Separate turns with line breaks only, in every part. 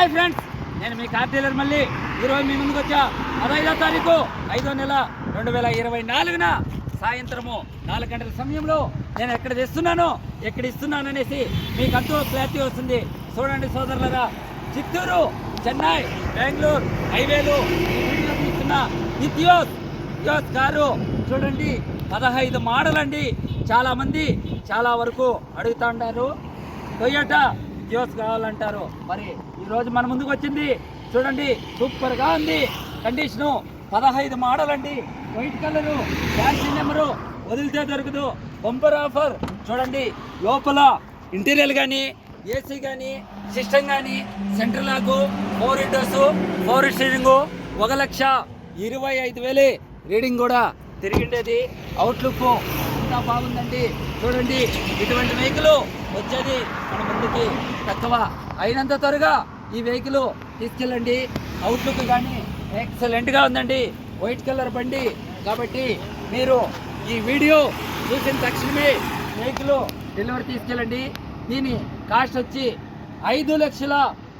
Hi friends నేను మీ car dealer మళ్ళీ. ఈరోజు మీ ముందుకు వచ్చా పదహైదో తారీఖు ఐదో నెల రెండు వేల ఇరవై నాలుగున సాయంత్రము నాలుగు గంటల సమయంలో నేను ఎక్కడ తెస్తున్నాను ఎక్కడ ఇస్తున్నాను అనేసి మీకు అంటూ క్లారిటీ వస్తుంది. చూడండి సోదరులరా చిత్తూరు చెన్నై బెంగళూరు హైవేలు ఇస్తున్న నిత్యోస్ నిత్యోస్ కారు. చూడండి పదహైదు మోడల్ అండి చాలా మంది చాలా వరకు అడుగుతా ఉంటారు టొయోటా జియోస్ కావాలంటారు. మరి ఈరోజు మన ముందుకు వచ్చింది చూడండి సూపర్గా ఉంది. కండిషను పదహైదు మోడల్ అండి వైట్ కలరు ఫ్యాన్సీ నెంబరు వదిలితే దొరకదు. Bumper offer. చూడండి లోపల ఇంటీరియర్ కానీ ఏసీ కానీ సిస్టమ్ కానీ సెంటర్ లాకు ఫోర్ విండోస్ ఫోర్ స్టీరింగ్ ఒక లక్ష ఇరవై ఐదు వేలే రీడింగ్ కూడా తిరిగిండేది అవుట్లుక్ ఇంకా బాగుందండి. చూడండి ఇటువంటి వెహికల్ వచ్చేది మన ముందుకి. తక్కువ అయినంత త్వరగా ఈ వెహికల్ తీసుకెళ్ళండి. అవుట్లుక్ కానీ ఎక్సలెంట్గా ఉందండి. వైట్ కలర్ బండి. కాబట్టి మీరు ఈ వీడియో చూసిన తక్షణమే వెహికల్ డెలివరీ తీసుకెళ్ళండి. దీని కాస్ట్ వచ్చి ఐదు లక్షల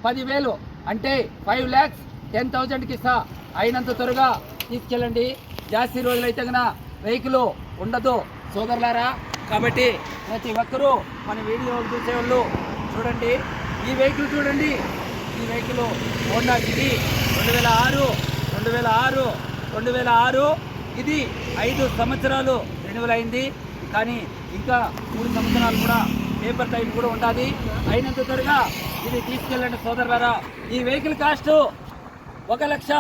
పదివేలు. అంటే ఫైవ్ ల్యాక్స్ టెన్ థౌజండ్కి ఇస్తా అయినంత త్వరగా తీసుకెళ్ళండి. జాస్తి రోజులైతే కనుక వెహికల్ ఉండదు. సోదరులారా కాబట్టి ప్రతి ఒక్కరూ మన వీడియో చూసే వాళ్ళు చూడండి. ఈ వెహికల్ చూడండి. ఈ వెహికల్ హోండా సిటీ రెండు వేల ఆరు రెండు వేల ఆరు రెండు వేల ఆరు. ఇది ఐదు సంవత్సరాలు రెన్యువల్ అయింది. కానీ ఇంకా మూడు సంవత్సరాలు కూడా పేపర్ టైం కూడా ఉంటుంది అయినంత త్వరగా ఇది తీసుకెళ్ళండి సోదరులారా. ఈ వెహికల్ కాస్ట్ ఒక లక్ష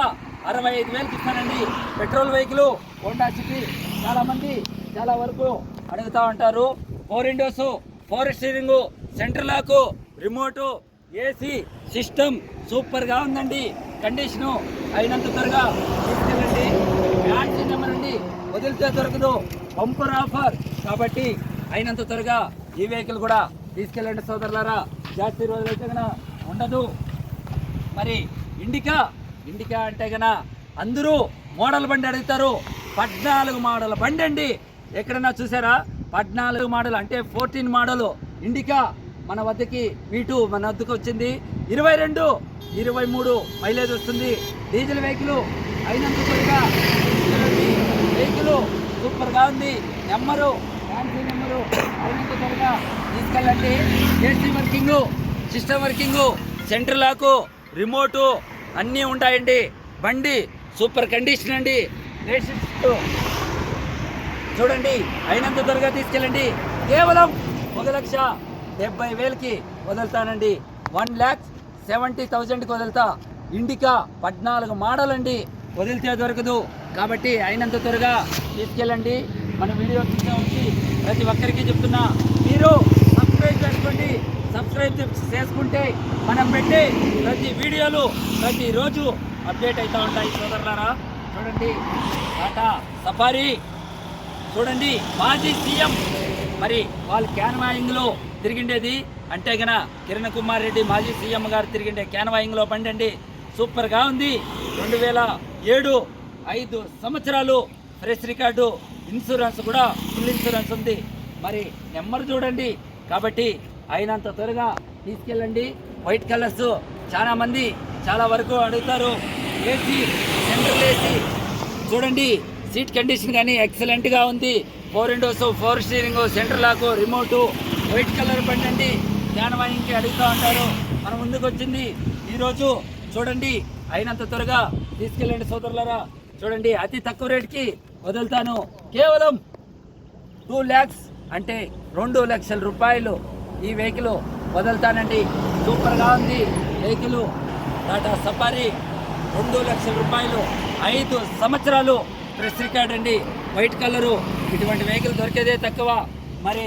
అరవై ఐదు వేలకి ఇస్తానండి. Petrol vehicle Honda City. చాలామంది చాలా వరకు అడుగుతా ఉంటారు. Four windows four steering centre lock remote AC system సూపర్గా ఉందండి. కండిషను అయినంత త్వరగా తీసుకెళ్ళండి. బ్యాటరీ నెంబర్ అండి వదిలితే దొరకదు. బంపర్ ఆఫర్ కాబట్టి అయినంత త్వరగా ఈ వెహికల్ కూడా తీసుకెళ్ళండి సోదరులారా. జాస్తి రోజులైతే కనుక ఉండదు. మరి ఇండికా? ఇండికా అంటే గన అందరూ మోడల్ బండి అడుగుతారు. పద్నాలుగు మోడల్ బండి అండి. ఎక్కడన్నా చూసారా? పద్నాలుగు మోడల్ అంటే ఫోర్టీన్ మోడల్. ఇండికా మన వద్దకి వీటు మన వద్దకు వచ్చింది. ఇరవై రెండు ఇరవై మూడు మైలేజ్ వస్తుంది. డీజిల్ వెహికల్ అయినంత వెహికల్ సూపర్గా ఉంది. నెంబరు ఫ్యాన్సీ నెంబరు అయినంత త్వరగా తీసుకెళ్ళండి. AC working system working centre lock remote అన్నీ ఉంటాయండి. బండి సూపర్ కండిషన్ అండి. లేటెస్ట్ చూడండి అయినంత త్వరగా తీసుకెళ్ళండి. కేవలం ఒక లక్ష డెబ్బై వేలకి వదులుతానండి. వన్ ల్యాక్ సెవెంటీ థౌజండ్కి వదులుతా. ఇండికా పద్నాలుగు మోడల్ అండి వదిలితే దొరకదు. కాబట్టి అయినంత త్వరగా తీసుకెళ్ళండి. మన వీడియో కింద వచ్చి ప్రతి ఒక్కరికి చెప్తున్నా మీరు సబ్స్క్రైబ్ చేసుకోండి. సబ్స్క్రైబ్ చేసుకుంటే మనం పెట్టే ప్రతి వీడియోలు ప్రతిరోజు అప్డేట్ అవుతూ ఉంటాయి సోదరులారా. చూడండి టాటా సఫారీ. చూడండి మాజీ సీఎం. మరి వాళ్ళు క్యాన్వాయింగ్లో తిరిగిండేది అంటే గన కిరణ్ కుమార్ రెడ్డి మాజీ సీఎం గారు తిరిగిండే క్యాన్వాయింగ్లో పండండి సూపర్గా ఉంది. రెండు వేల ఏడు ఐదు సంవత్సరాలు ఫ్రెష్ రికార్డు ఇన్సూరెన్స్ కూడా ఫుల్ ఇన్సూరెన్స్ ఉంది. మరి నెంబర్ చూడండి. కాబట్టి అయినంత త్వరగా తీసుకెళ్ళండి. వైట్ కలర్స్ చాలా మంది చాలా వరకు అడుగుతారు. AC central AC. చూడండి. సీట్ కండిషన్ కానీ ఎక్సలెంట్గా ఉంది. Four windows four steering centre lock remote white colour బండి అండి. జ్ఞానవాయికి అడుగుతూ ఉంటారు. మన ముందుకు వచ్చింది. ఈరోజు చూడండి అయినంత త్వరగా తీసుకెళ్ళండి సోదరులరా. చూడండి అతి తక్కువ రేట్కి వదులుతాను. కేవలం టూ ల్యాక్స్ అంటే రెండు లక్షల రూపాయలు ఈ వెహికల్ వదులుతానండి. సూపర్గా ఉంది. వెహికల్ టాటా సఫారీ రెండు లక్షల రూపాయలు. ఐదు సంవత్సరాలు ప్రెస్ రికార్డ్ అండి. White colour. ఇటువంటి వెహికల్ దొరికేదే తక్కువ. మరి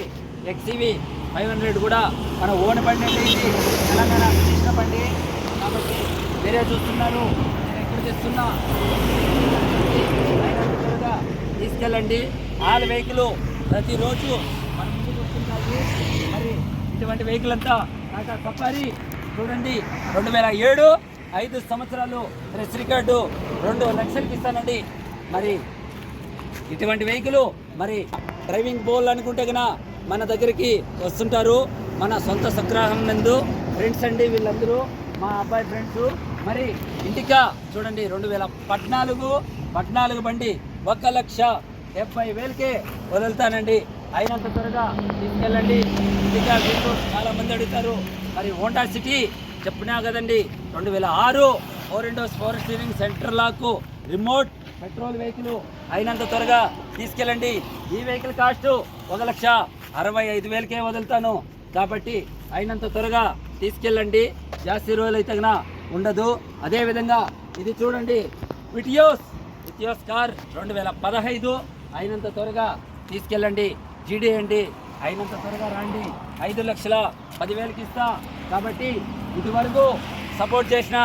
ఎక్సీవి ఫైవ్ హండ్రెడ్ కూడా మన ఓన్ బండి అండి ఇది. తెలంగాణ తీసిన బండి. కాబట్టి వేరే చూస్తున్నారు నేను ఎక్కడ తెస్తున్నా? తీసుకెళ్ళండి. ఆల్ వెహికల్ ప్రతిరోజు మన ముందుకు వస్తుంటాయి మరి ఇటువంటి వెహికల్ అంతా టాటా సఫారీ చూడండి. రెండు వేల ఏడు ఐదు సంవత్సరాలు ప్రెస్ రికార్డు. రెండు లక్షలకి ఇస్తానండి. మరి ఇటువంటి వెహికల్ మరి డ్రైవింగ్ బోల్ అనుకుంటే గన మన దగ్గరికి వస్తుంటారు. మన సొంత సంగ్రహం నందు ఫ్రెండ్స్ అండి వీళ్ళందరూ మా అబ్బాయి ఫ్రెండ్స్. మరి ఇంటికా చూడండి రెండు వేల పద్నాలుగు పద్నాలుగు బండి ఒక లక్ష డెబ్బై వేలకే వదులుతానండి. అయినంత త్వరగా తీసుకెళ్ళండి. ఇంటికా వీళ్ళు చాలామంది అడుగుతారు. మరి హోండా సిటీ చెప్పినా కదండి రెండు వేల ఆరు four windows four steering centre lock remote petrol vehicle అయినంత త్వరగా తీసుకెళ్ళండి. ఈ వెహికల్ కాస్ట్ ఒక లక్ష అరవై ఐదు వేలకే వదులుతాను. కాబట్టి అయినంత త్వరగా తీసుకెళ్ళండి. జాస్తి రోజులు అయితే ఉండదు. అదేవిధంగా ఇది చూడండి. విటియోస్ విటియోస్ కార్ రెండు వేల పదహైదు. అయినంత త్వరగా తీసుకెళ్ళండి. జీడీ అండి. అయినంత త్వరగా రండి. ఐదు లక్షల పదివేలకి ఇస్తా కాబట్టి ఇదివరకు సపోర్ట్ చేసిన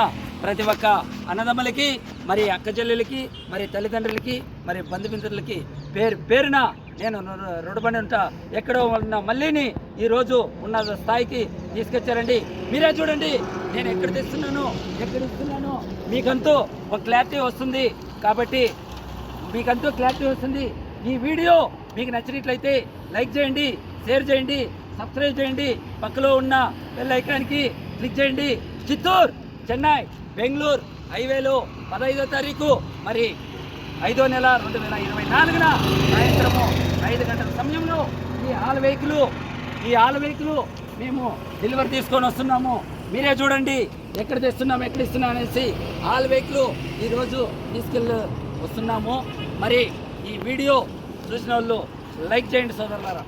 ప్రతి ఒక్క అన్నదమ్ములకి మరి అక్కచెల్లెలకి మరి తల్లిదండ్రులకి మరి బంధుమిత్రులకి పేరు పేరున నేను రు- రుణపడి ఉంటా. ఎక్కడో ఉన్న మళ్ళీని ఈరోజు ఉన్న స్థాయికి తీసుకొచ్చారండి. మీరే చూడండి నేను ఎక్కడ తెస్తున్నాను ఎక్కడ ఇస్తున్నాను. మీకంతూ ఒక క్లారిటీ వస్తుంది. కాబట్టి మీకంటూ క్లారిటీ వస్తుంది. ఈ వీడియో మీకు నచ్చినట్లయితే లైక్ చేయండి షేర్ చేయండి సబ్స్క్రైబ్ చేయండి. పక్కలో ఉన్న బెల్ ఐకాన్కి క్లిక్ చేయండి. చిత్తూరు చెన్నై. బెంగళూరు హైవేలో పదహైదో తారీఖు మరి ఐదో నెల రెండు వేల ఇరవై నాలుగున సాయంత్రము ఐదు గంటల సమయంలో ఈ ఆల్ వెహికల్ ఈ ఆల్ వెహికల్ మేము డెలివరీ తీసుకొని వస్తున్నాము. మీరే చూడండి ఎక్కడ తెస్తున్నాము ఎక్కడ ఇస్తున్నాం అనేసి ఆల్ వెహికల్ ఈరోజు తీసుకెళ్ళి వస్తున్నాము. మరి ఈ వీడియో చూసిన వాళ్ళు లైక్ చేయండి సోదరులారా.